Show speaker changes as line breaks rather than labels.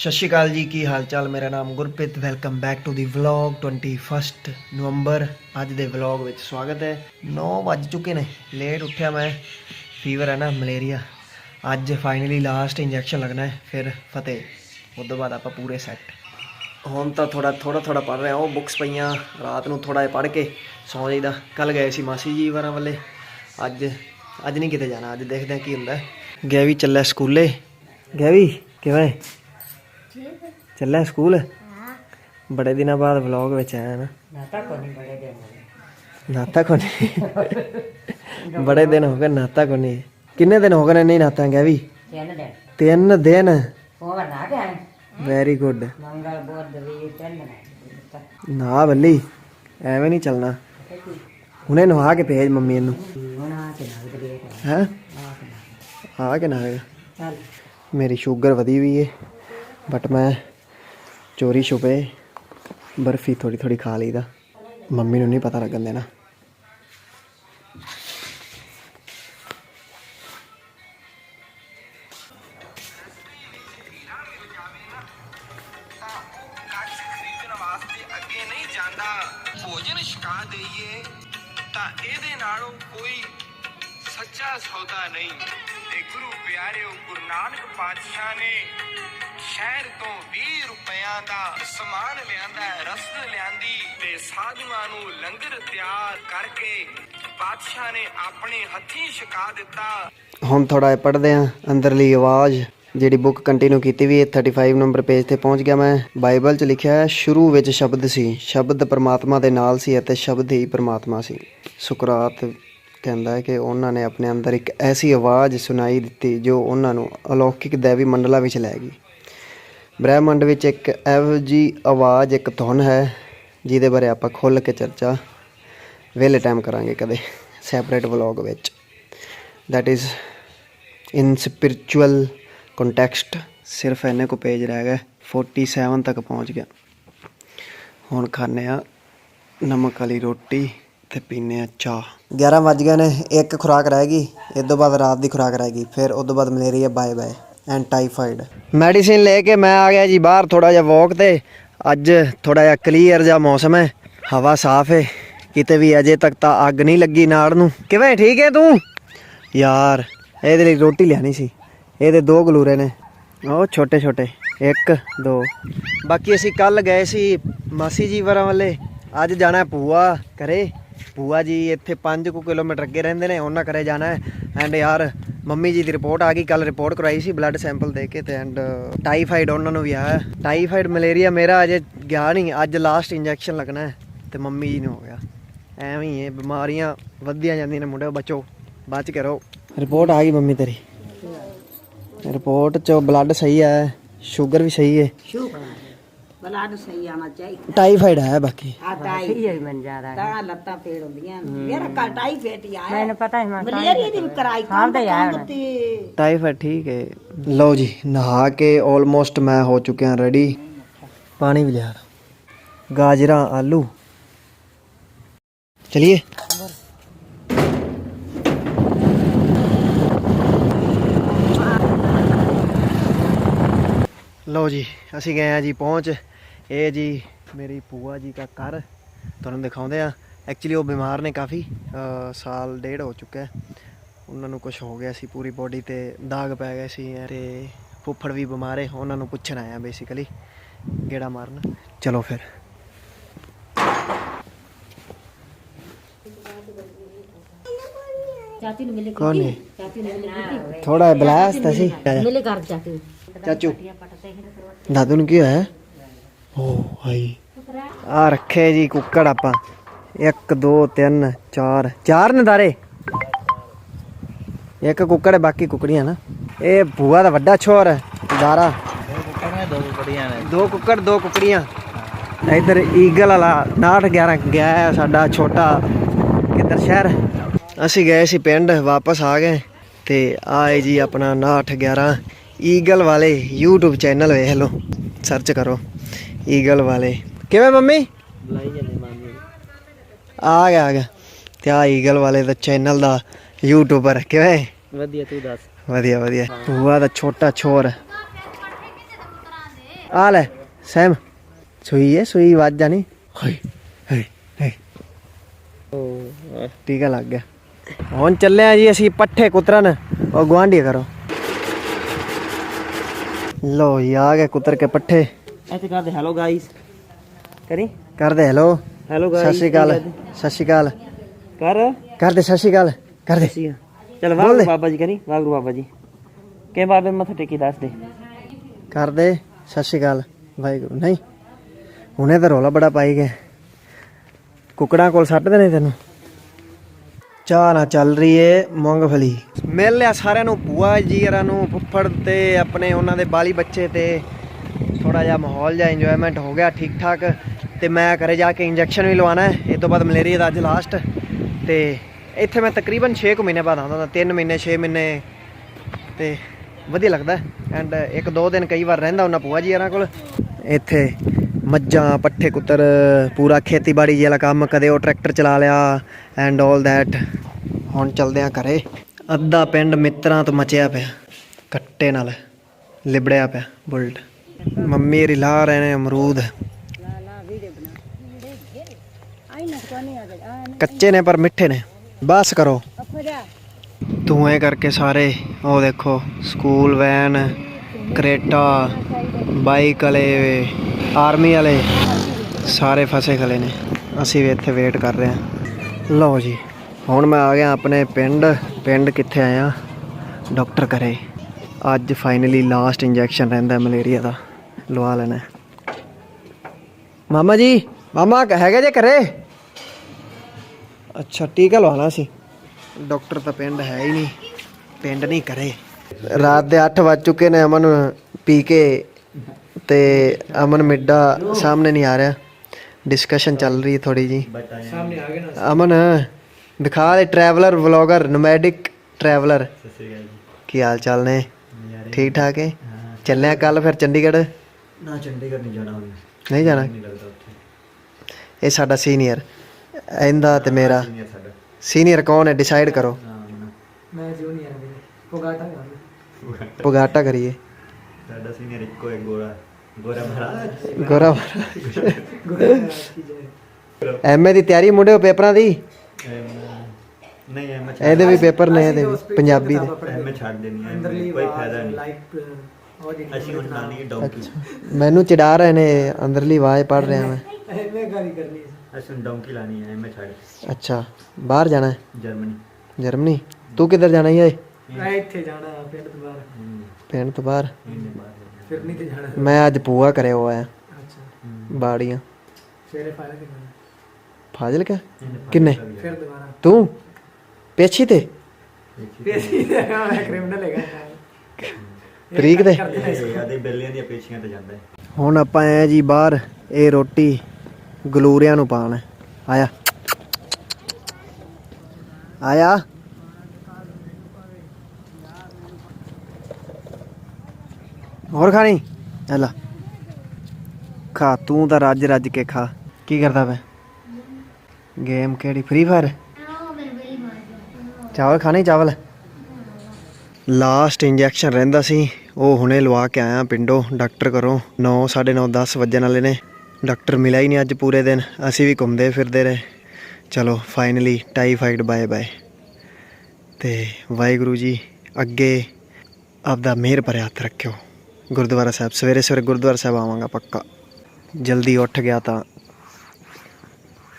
ਸਤਿ ਸ਼੍ਰੀ ਅਕਾਲ ਜੀ, ਕੀ ਹਾਲ ਚਾਲ? ਮੇਰਾ ਨਾਮ Gurpreet. Welcome back to the vlog 21 ਨਵੰਬਰ। ਅੱਜ ਦੇ ਵਲੌਗ ਵਿੱਚ ਸਵਾਗਤ ਹੈ। 9 ਵੱਜ ਚੁੱਕੇ ਨੇ। ਲੇਟ ਉੱਠਿਆ ਮੈਂ। ਫੀਵਰ ਹੈ ਨਾ ਮਲੇਰੀਆ ਅੱਜ ਫਾਈਨਲੀ ਲਾਸਟ ਇੰਜੈਕਸ਼ਨ ਲੱਗਣਾ ਹੈ। ਫਿਰ ਫਤਿਹ। ਉਸ ਤੋਂ ਬਾਅਦ ਆਪਾਂ ਪੂਰੇ ਸੈੱਟ ਹੁਣ ਤਾਂ ਥੋੜਾ ਥੋੜਾ ਥੋੜਾ ਪੜ ਰਿਹਾ ਉਹ ਬੁੱਕਸ ਪਈਆਂ। ਰਾਤ ਨੂੰ ਥੋੜਾ ਜਿਹਾ ਪੜ ਕੇ ਸੌ ਜਾਈਦਾ। ਕੱਲ ਗਏ ਸੀ ਮਾਸੀ ਜੀ ਵਾਰਾਂ ਵੱਲੇ। ਅੱਜ ਅੱਜ ਨਹੀਂ ਕਿਤੇ ਜਾਣਾ। ਅੱਜ ਦੇਖਦੇ ਹਾਂ ਕੀ ਹੁੰਦਾ ਹੈ। ਗੈਵੀ ਚੱਲਿਆ ਸਕੂਲੇ। ਗੈਵੀ, ਕਿਵੇਂ? ਚੱਲਿਆ ਸਕੂਲ? ਬੜੇ ਦਿਨਾਂ ਬਾਅਦ ਵਲੌਗ ਵਿੱਚ ਆਇਆ ਨਾ।
ਨਾਤਾ ਕੋ ਨਹੀਂ ਬੜੇ ਦਿਨ ਹੋ
ਨਾਤਾ ਕੋ ਨਹੀਂ। ਬੜੇ ਦਿਨ ਹੋ ਗਏ ਨਾਤਾ ਕੋ ਨਹੀਂ। ਕਿੰਨੇ ਦਿਨ ਹੋ ਗਏ ਨੇ ਨਹੀਂ ਨਾਤਾ ਗੈਵੀ
ਤਿੰਨ ਦਿਨ।
ਤਿੰਨ ਦਿਨ।
ਹੋਰ ਨਾ ਗਏ
ਵੈਰੀ ਗੁੱਡ
ਮੰਗਲ ਬੁੱਧ ਵੀ ਤਿੰਨ ਦਿਨ
ਨਾ ਬੱਲੀ ਐਵੇਂ ਨਹੀਂ ਚੱਲਣਾ। ਹੁਣੇ ਨਹਾ ਕੇ ਭੇਜ ਮੰਮੀ ਇਹਨੂੰ।
ਆ ਕੇ ਨਾ
ਹੈ?
ਆ ਕੇ ਚੱਲ।
ਮੇਰੀ ਸ਼ੂਗਰ ਵਧੀ ਹੋਈ ਏ। ਬਟ ਮੈਂ ਚੋਰੀ ਛੁਪੇ, ਬਰਫੀ ਥੋੜੀ ਥੋੜੀ ਖਾ ਲਈਦਾ। ਮੰਮੀ ਨੂੰ ਨਹੀਂ ਪਤਾ ਲੱਗਣ ਦੇਣਾ।
ਭੋਜਨ ਛਕਾ ਦਈਏ ਤਾਂ ਇਹਦੇ ਨਾਲੋਂ ਕੋਈ ਸੱਚਾ ਸੌਦਾ ਨਹੀਂ। ਤੇ ਗੁਰੂ ਪਿਆਰਿਓ ਗੁਰੂ ਨਾਨਕ ਪਾਤਸ਼ਾਹ ਨੇ ਸ਼ਹਿਰ ਤੋਂ 20 ਰੁਪਿਆਂ ਦਾ ਸਮਾਨ ਲਿਆਂਦਾ, ਰਸਦ ਲਿਆਂਦੀ ਤੇ ਸਾਧੂਆਂ ਨੂੰ ਲੰਗਰ ਤਿਆਰ ਕਰਕੇ ਪਾਤਸ਼ਾਹ ਨੇ ਆਪਣੇ ਹੱਥੀਂ ਛਕਾ ਦਿੱਤਾ।
ਹੁਣ ਥੋੜਾ ਪੜ੍ਹਦੇ ਆਂ ਅੰਦਰਲੀ ਆਵਾਜ਼ ਜਿਹੜੀ ਬੁੱਕ ਕੰਟੀਨਿਊ ਕੀਤੀ ਵੀ ਹੈ 35 ਨੰਬਰ ਪੇਜ ਤੇ ਪਹੁੰਚ ਗਿਆ ਮੈਂ। ਬਾਈਬਲ 'ਚ ਲਿਖਿਆ ਹੈ, ਸ਼ੁਰੂ ਵਿੱਚ ਸ਼ਬਦ ਸੀ, ਸ਼ਬਦ ਪਰਮਾਤਮਾ ਦੇ ਨਾਲ ਸੀ ਅਤੇ ਸ਼ਬਦ ਹੀ ਪਰਮਾਤਮਾ ਸੀ। ਸੁਕਰਾਤ ਕਹਿੰਦਾ ਹੈ ਕਿ ਉਹਨਾਂ ਨੇ ਆਪਣੇ ਅੰਦਰ ਇੱਕ ਐਸੀ ਆਵਾਜ਼ ਸੁਣਾਈ ਦਿੱਤੀ ਜੋ ਉਹਨਾਂ ਨੂੰ ਅਲੌਕਿਕ ਦੇਵੀ ਮੰਡਲਾਂ ਵਿੱਚ ਲੈ ਗਈ। ਬ੍ਰਹਿਮੰਡ ਵਿੱਚ ਇੱਕ ਇਹੋ ਜੀ ਆਵਾਜ਼, ਇੱਕ ਧੁਨ ਹੈ, ਜਿਹਦੇ ਬਾਰੇ ਆਪਾਂ ਖੁੱਲ੍ਹ ਕੇ ਚਰਚਾ ਵੇਲੇ ਟਾਈਮ ਕਰਾਂਗੇ ਕਦੇ ਸੈਪਰੇਟ ਵਲੌਗ ਵਿੱਚ। That is in spiritual context, ਸਿਰਫ ਇੰਨੇ ਕੋ ਪੇਜ ਰਹਿ ਗਏ 47 ਤੱਕ ਪਹੁੰਚ ਗਿਆ। ਹੁਣ ਖਾਣੇ ਆ ਨਮਕ ਵਾਲੀ ਰੋਟੀ। ਤੇ ਪੀਨੇ ਆ ਚਾਹ। 11 ਵੱਜ ਗਏ ਨੇ ਇੱਕ ਖੁਰਾਕ ਰਹਿ ਗਈ ਇਸ ਤੋਂ ਬਾਅਦ ਰਾਤ ਦੀ ਖੁਰਾਕ ਰਹਿ ਗਈ ਫਿਰ ਉਸ ਤੋਂ ਬਾਅਦ malaria bye bye and typhoid medicine ਲੈ ਕੇ ਮੈਂ ਆ ਗਿਆ ਜੀ ਬਾਹਰ ਥੋੜਾ ਜਿਹਾ ਵਾਕ ਤੇ ਅੱਜ ਥੋੜਾ ਜਿਹਾ ਕਲੀਅਰ ਜਿਹਾ ਮੌਸਮ ਹੈ ਹਵਾ ਸਾਫ਼ ਹੈ ਕਿਤੇ ਵੀ ਅਜੇ ਤੱਕ ਤਾਂ ਅੱਗ ਨਹੀਂ ਲੱਗੀ ਨਾੜ ਨੂੰ। ਕਿਵੇਂ ਠੀਕ ਹੈ ਤੂੰ? ਯਾਰ ਇਹਦੇ ਲਈ ਰੋਟੀ ਲਿਆਣੀ ਸੀ ਇਹਦੇ ਦੋ ਗਲੂਰੇ ਨੇ ਉਹ ਛੋਟੇ ਛੋਟੇ ਇੱਕ ਦੋ। ਬਾਕੀ ਅਸੀਂ ਕੱਲ ਗਏ ਸੀ ਮਾਸੀ ਜੀ ਵਰਾਂ ਵੱਲੇ ਅੱਜ ਜਾਣਾ ਭੂਆ ਕਰੇ ਭੂਆ ਜੀ ਇੱਥੇ 5 ਕੁ ਕਿਲੋਮੀਟਰ ਅੱਗੇ ਰਹਿੰਦੇ ਨੇ, ਉਹਨਾਂ ਕਰੇ ਜਾਣਾ ਹੈ। ਐਂਡ ਯਾਰ, ਮੰਮੀ ਜੀ ਦੀ ਰਿਪੋਰਟ ਆ ਗਈ ਕੱਲ ਰਿਪੋਰਟ ਕਰਵਾਈ ਸੀ ਬਲੱਡ ਸੈਂਪਲ ਦੇ ਕੇ ਤੇ ਐਂਡ ਟਾਈਫਾਈਡ ਉਹਨਾਂ ਨੂੰ ਵੀ ਆਇਆ ਟਾਈਫਾਈਡ ਮਲੇਰੀਆ ਮੇਰਾ ਅਜੇ ਗਿਆ ਨਹੀਂ, ਅੱਜ ਲਾਸਟ ਇੰਜੈਕਸ਼ਨ ਲੱਗਣਾ ਹੈ ਤੇ ਮੰਮੀ ਜੀ ਨੂੰ ਹੋ ਗਿਆ। ਐਵੇਂ ਹੀ ਇਹ ਬਿਮਾਰੀਆਂ ਵੱਧਦੀਆਂ ਜਾਂਦੀਆਂ ਨੇ ਮੁੰਡਿਓ, ਬਚੋ, ਬਚ ਕੇ ਰਹੋ। ਰਿਪੋਰਟ ਆ ਗਈ ਮੰਮੀ ਤੇਰੀ। ਰਿਪੋਰਟ ਚ ਬਲੱਡ ਸਹੀ ਹੈ ਸ਼ੂਗਰ ਵੀ ਸਹੀ ਹੈ।
ਬਲਾਡ ਸਹੀ ਆਣਾ ਚਾਹੀਦਾ
ਟਾਈਫਾਈਡ ਹੈ ਬਾਕੀ।
ਆ ਟਾਈ।
ਹੀ ਮਨ ਜ਼ਿਆਦਾ
ਤਾਂ ਲੱਤਾਂ ਫੇੜ ਹੁੰਦੀਆਂ। ਮੇਰਾ ਕੱਲ ਟਾਈ ਫੇਟ ਹੀ ਆਇਆ।
ਮੈਨੂੰ ਪਤਾ ਹੈ ਮੈਂ
ਮਲੇਰੀਆ ਦੀ ਵੀ ਕਰਾਈ ਕੰਮ ਤੇ
ਟਾਈਫਾਈਡ ਠੀਕ ਹੈ। ਲਓ ਜੀ ਨਹਾ ਕੇ ਆਲਮੋਸਟ ਮੈਂ ਹੋ ਚੁੱਕਿਆ ਰੈਡੀ ਪਾਣੀ ਵੀ ਲਿਆ ਗਾਜਰਾਂ ਆਲੂ। ਚਲਿਏ। ਲਓ ਜੀ ਅਸੀਂ ਗਏ ਆ ਜੀ ਪਹੁੰਚ। ਇਹ ਜੀ ਮੇਰੀ ਭੂਆ ਜੀ ਦਾ ਘਰ ਤੁਹਾਨੂੰ ਦਿਖਾਉਂਦੇ ਆ ਐਕਚੁਅਲੀ ਉਹ ਬਿਮਾਰ ਨੇ ਕਾਫੀ ਸਾਲ ਡੇਢ ਹੋ ਚੁੱਕਾ ਹੈ। ਉਹਨਾਂ ਨੂੰ ਕੁਝ ਹੋ ਗਿਆ ਸੀ ਪੂਰੀ ਬੋਡੀ ਤੇ ਦਾਗ ਪੈ ਗਏ ਸੀ ਤੇ ਫੁੱਫੜ ਵੀ ਬਿਮਾਰ ਹੈ ਉਹਨਾਂ ਨੂੰ ਪੁੱਛਣ ਆਇਆ ਬੇਸਿਕਲੀ ਗੇੜਾ ਮਾਰਨ। ਚਲੋ ਫਿਰ।
ਚਾਚੀ ਨੂੰ ਮਿਲੇ
ਕੌਣ
ਚਾਚੀ ਨੂੰ ਮਿਲੇ
ਥੋੜਾ ਬਲਾਸ ਤਾਂ ਸੀ।
ਮਿਲੇ ਕਰ ਚਾਚੀ।
ਚਾਚੂ ਦਾਦੂ ਨੂੰ ਕੀ ਹੋਇਆ? ਓ ਹਾਈ ਆ ਰੱਖੇ ਜੀ ਕੁੱਕੜ ਆਪਾਂ। 1 2 3 4 ਚਾਰ ਨੇ ਦਾਰੇ ਇੱਕ ਕੁੱਕੜ ਹੈ ਬਾਕੀ ਕੁੱਕੜੀਆਂ ਨਾ। ਇਹ ਭੂਆ ਦਾ ਵੱਡਾ ਛੋਰ ਹੈ, ਦਾਰਾ। ਦੋ ਕੁੱਕੜ, ਦੋ ਕੁੱਕੜੀਆਂ। ਇਧਰ ਈਗਲ ਵਾਲਾ 69 11 ਗਿਆ ਹੈ, ਸਾਡਾ ਛੋਟਾ ਕਿੱਧਰ ਸ਼ਹਿਰ। ਅਸੀਂ ਗਏ ਸੀ ਪਿੰਡ, ਵਾਪਸ ਆ ਗਏ। ਤੇ ਆਏ ਜੀ ਆਪਣਾ 69 11 ਈਗਲ ਵਾਲੇ YouTube ਚੈਨਲ ਵੇਖ ਲਓ ਸਰਚ ਕਰੋ। ਈਗਲ ਵਾਲੇ। ਕਿਵੇਂ ਮੰਮੀ? ਬੁਲਾਈ ਜਾਂਦੇ ਮਾਮੀ ਆ ਗਿਆ ਆ ਗਿਆ। ਤੇ ਆ ਈਗਲ ਵਾਲੇ ਦਾ ਚੈਨਲ ਦਾ ਯੂਟਿਊਬਰ ਕਿਵੇਂ?
ਵਧੀਆ ਤੂੰ ਦੱਸ।
ਵਧੀਆ ਵਧੀਆ। ਭੂਆ ਦਾ ਛੋਟਾ ਛੋਰ। ਆ ਲੈ ਸੈਮ ਸੂਈ ਹੈ ਸੂਈ ਵੱਜ ਜਾਣੀ। ਹਾਏ ਹਾਏ ਹਾਏ। ਓ ਟੀਕਾ ਲੱਗ ਗਿਆ। ਹੁਣ ਚੱਲੇ ਆ ਜੀ ਅਸੀਂ ਪੱਠੇ ਕੁਤਰਨ। ਉਹ ਗਵਾਂਢੀ ਕਰੋ ਲੋ ਆ ਗਏ ਕੁਤਰ ਕੇ ਪੱਠੇ।
ਇੱਥੇ ਕਰਦੇ ਹੈਲੋ ਗਾਇਸ ਕਰੀ?
ਕਰਦੇ hello
hello
Sat
guys
Sri Akal. Sat Sri Akal.
ਕਰ?
ਕਰਦੇ ਸਤਿ ਸ਼੍ਰੀ ਅਕਾਲ। ਕਰਦੇ।
ਚਲ
ਦੇ।
ਬਾਬਾ ਜੀ ਕਰੀ ਵਾਹਿਗੁਰੂ ਬਾਬਾ ਜੀ। ਕਿ ਬਾਬੇ ਮੱਥਾ ਟੇਕੀ ਦੱਸ ਦੇ
ਕਰਦੇ ਸਤਿ ਸ਼੍ਰੀ ਅਕਾਲ। ਵਾਹਿਗੁਰੂ। ਨਹੀਂ ਹੁਣੇ ਤਾਂ ਰੋਲਾ ਬੜਾ ਪਾਈ ਗਏ ਕੁਕੜਾਂ ਕੋਲ ਸੱਟਦੇ ਨੇ ਤੈਨੂੰ। ਚਾਹ ਨਾ ਚੱਲ ਰਹੀ ਏ ਮੂੰਗਫਲੀ। ਮਿਲ ਲਿਆ ਸਾਰਿਆਂ ਨੂੰ ਭੂਆ ਜੀ ਹਰਾਂ ਨੂੰ ਫੁੱਫੜ ਤੇ ਆਪਣੇ ਉਹਨਾਂ ਦੇ ਬਾਲੀ ਬੱਚੇ ਤੇ। ਥੋੜਾ ਜਿਹਾ ਮਾਹੌਲ ਜਾਂ ਇੰਜੋਇਮੈਂਟ ਹੋ ਗਿਆ ਠੀਕ ਠਾਕ ਤੇ ਮੈਂ ਘਰੇ ਜਾ ਕੇ ਇੰਜੈਕਸ਼ਨ ਵੀ ਲਵਾਉਣਾ ਹੈ। ਇਹ ਤੋਂ ਬਾਅਦ ਮਲੇਰੀਆ ਦਾ ਅੱਜ ਲਾਸਟ ਤੇ ਇੱਥੇ ਮੈਂ ਤਕਰੀਬਨ 6 ਕੁ ਮਹੀਨੇ ਬਾਅਦ ਆਉਂਦਾ ਹੁੰਦਾ 3 ਮਹੀਨੇ 6 ਮਹੀਨੇ। ਤੇ ਵਧੀਆ ਲੱਗਦਾ ਐਂਡ ਇੱਕ ਦੋ ਦਿਨ ਕਈ ਵਾਰ ਰਹਿੰਦਾ ਉਹਨਾਂ ਪੂਆ ਜੀ ਇਹਨਾਂ ਕੋਲ। ਇੱਥੇ ਮੱਝਾਂ, ਪੱਠੇ, ਕੁੱਤਰ, ਪੂਰਾ ਖੇਤੀਬਾੜੀ ਵਾਲਾ ਕੰਮ, ਕਦੇ ਉਹ ਟਰੈਕਟਰ ਚਲਾ ਲਿਆ ਐਂਡ 올 ਦੈਟ ਹੁਣ ਚਲਦੇ ਆ ਘਰੇ। ਅੱਧਾ ਪਿੰਡ ਮਿੱਤਰਾਂ ਤੋਂ ਮਚਿਆ ਪਿਆ। ਕੱਟੇ ਨਾਲ ਲਿਬੜਿਆ ਪਿਆ, ਬੁਲਟ। ਮੰਮੀ ਰਿਲਾ ਰਹੇ ਨੇ ਅਮਰੂਦ। ਕੱਚੇ ਨੇ ਪਰ ਮਿੱਠੇ ਨੇ। ਬਸ ਕਰੋ। ਧੂਏ ਕਰਕੇ ਸਾਰੇ, ਉਹ ਦੇਖੋ, ਸਕੂਲ ਵੈਨ, ਕਰੇਟਾ, ਬਾਈਕ ਵਾਲੇ, ਆਰਮੀ ਵਾਲੇ, ਸਾਰੇ ਫਸੇ ਖਲੇ ਨੇ। ਅਸੀਂ ਵੀ ਇੱਥੇ ਵੇਟ ਕਰ ਰਹੇ ਹਾਂ। ਲਓ ਜੀ, ਹੁਣ ਮੈਂ ਆ ਗਿਆ ਆਪਣੇ ਪਿੰਡ। ਪਿੰਡ ਕਿੱਥੇ ਆਇਆ? ਡਾਕਟਰ ਕਰੇ ਅੱਜ ਫਾਈਨਲੀ ਲਾਸਟ ਇੰਜੈਕਸ਼ਨ ਰਹਿੰਦਾ ਮਲੇਰੀਆ ਦਾ। ਲਵਾ ਲੈਣਾ। ਮਾਮਾ ਜੀ ਮਾਮਾ ਹੈਗਾ ਜੇ ਘਰੇ? ਅੱਛਾ ਟੀਕਾ ਲਵਾਉਣਾ ਸੀ। ਡਾਕਟਰ ਤਾਂ ਪਿੰਡ ਹੈ ਹੀ ਨਹੀਂ ਪਿੰਡ ਨਹੀਂ ਕਰੇ ਰਾਤ ਦੇ 8 ਵੱਜ ਚੁੱਕੇ ਨੇ ਅਮਨ ਪੀ ਕੇ ਤੇ ਅਮਨ ਮਿੱਡਾ ਸਾਹਮਣੇ ਨਹੀਂ ਆ ਰਿਹਾ। ਡਿਸਕਸ਼ਨ ਚੱਲ ਰਹੀ ਥੋੜੀ ਜੀ ਸਾਹਮਣੇ ਆ ਗਏ ਨਾ ਅਮਨ ਦਿਖਾ ਦੇ ਟਰੈਵਲਰ ਵਲੌਗਰ ਨੋਮੈਡਿਕ ਟਰੈਵਲਰ ਕੀ ਹਾਲ ਚਾਲ ਨੇ? ਠੀਕ ਠਾਕ ਹੈ? ਚੱਲਿਆ ਕੱਲ ਫਿਰ ਚੰਡੀਗੜ੍ਹ?
ਨਾ ਚੰਡੀਗੜ੍ਹ ਨਹੀਂ ਜਾਣਾ ਹੁਣ
ਨਹੀਂ ਜਾਣਾ?
ਨਹੀਂ ਲੱਗਦਾ ਉੱਥੇ।
ਇਹ ਸਾਡਾ ਸੀਨੀਅਰ। ਇਹਦਾ ਤੇ ਮੇਰਾ।
ਨਹੀਂ ਸਾਡਾ।
ਸੀਨੀਅਰ ਕੌਣ ਹੈ? ਡਿਸਾਈਡ ਕਰੋ।
ਨਾ
ਪੁਗਾਟਾ ਕਰੀਏ।
ਸਾਡਾ ਸੀਨੀਅਰ ਇੱਕੋ ਹੈ ਗੋਰਾ। ਗੋਰਾ ਮਹਾਰਾਜ।
ਗੋਰਾ ਐਮਏ ਦੀ ਤਿਆਰੀ ਮੁੰਡਿਓ ਪੇਪਰਾਂ ਦੀ?
ਨਹੀਂ ਐਮ
ਇਹਦੇ ਵੀ ਪੇਪਰ ਨੇ ਇਹਦੇ ਵੀ ਪੰਜਾਬੀ ਦੇ।
ਐਮ ਛੱਡ ਦੇਣੀ ਹੈ ਕੋਈ ਫਾਇਦਾ ਨਹੀਂ। ਅਸੀਂ ਹੁਣ ਲਾਣੀ ਡੌਂਕੀ।
ਮੈਨੂੰ ਚਿੜਾ ਰਹੇ ਨੇ ਅੰਦਰਲੀ ਆਵਾਜ਼ ਪੜ ਰਿਹਾ ਮੈਂ।
ਅਸੀਂ ਹੁਣ ਡੌਂਕੀ ਲਾਣੀ ਹੈ ਐਮ ਛੱਡ।
ਅੱਛਾ ਬਾਹਰ ਜਾਣਾ ਹੈ?
ਜਰਮਨੀ।
ਜਰਮਨੀ? ਤੂੰ ਕਿੱਧਰ ਜਾਣਾ ਹੈ ਓਏ
ਮੈਂ ਇੱਥੇ ਜਾਣਾ ਪਿੰਡ ਤੋਂ ਬਾਹਰ।
ਪਿੰਡ ਤੋਂ ਬਾਹਰ?
ਫਿਰ ਨਹੀਂ ਤੇ ਜਾਣਾ।
ਮੈਂ ਅੱਜ ਪੂਆ ਕਰਿਆ ਹੋਇਆ।
ਅੱਛਾ।
ਬਾੜੀਆਂ।
ਸਵੇਰੇ ਤੇ ਜਾਣਾ।
ਫਾਜ਼ਿਲ ਕਾ ਕਿੰਨੇ?
ਫਿਰ ਦੁਬਾਰਾ।
ਤੂੰ? ਪੇਛੀ ਤੇ?
ਪੇਸੀ ਮੈਂ ਕ੍ਰਿਮੀਨਲ ਹੈਗਾ।
ਤਰੀਕ ਦੇ?
ਆਦੇ ਬੇਲੀਆਂ ਦੀਆਂ ਪੇਛੀਆਂ ਤੇ ਜਾਂਦਾ ਹੈ
ਹੁਣ ਆਪਾਂ ਆਏ ਆ ਜੀ ਬਾਹਰ ਇਹ ਰੋਟੀ ਗਲੂਰਿਆਂ ਨੂੰ ਪਾਣ ਆਇਆ। ਆਇਆ। ਹੋਰ ਖਾਣੀ? ਹਲਾ ਖਾ ਤੂੰ ਤਾਂ ਰੱਜ ਰੱਜ ਕੇ ਖਾ। ਕੀ ਕਰਦਾ ਪਿਆ? ਗੇਮ ਕਿਹੜੀ? Free Fire? ਚਾਵਲ ਖਾਣੇ ਚਾਵਲ? ਲਾਸਟ ਇੰਜੈਕਸ਼ਨ ਰਹਿੰਦਾ ਸੀ। ਉਹ ਹੁਣੇ ਲਵਾ ਕੇ ਆਇਆ ਪਿੰਡੋਂ, ਡਾਕਟਰ ਘਰੋਂ। 9 9:30 10 ਵਜਣ ਵਾਲੇ ਨੇ। ਡਾਕਟਰ ਮਿਲਿਆ ਹੀ ਨਹੀਂ ਅੱਜ ਪੂਰੇ ਦਿਨ। ਅਸੀਂ ਵੀ ਘੁੰਮਦੇ ਫਿਰਦੇ ਰਹੇ। ਚਲੋ ਫਾਈਨਲੀ ਟਾਈਫਾਈਡ ਬਾਏ ਬਾਏ ਤੇ ਵਾਹਿਗੁਰੂ ਜੀ, ਅੱਗੇ ਆਪਦਾ ਮਿਹਰ ਭਰਿਆ ਹੱਥ ਰੱਖਿਓ। ਗੁਰਦੁਆਰਾ ਸਾਹਿਬ, ਸਵੇਰੇ ਸਵੇਰੇ ਗੁਰਦੁਆਰਾ ਸਾਹਿਬ ਆਵਾਂਗਾ ਪੱਕਾ। ਜਲਦੀ ਉੱਠ ਗਿਆ ਤਾਂ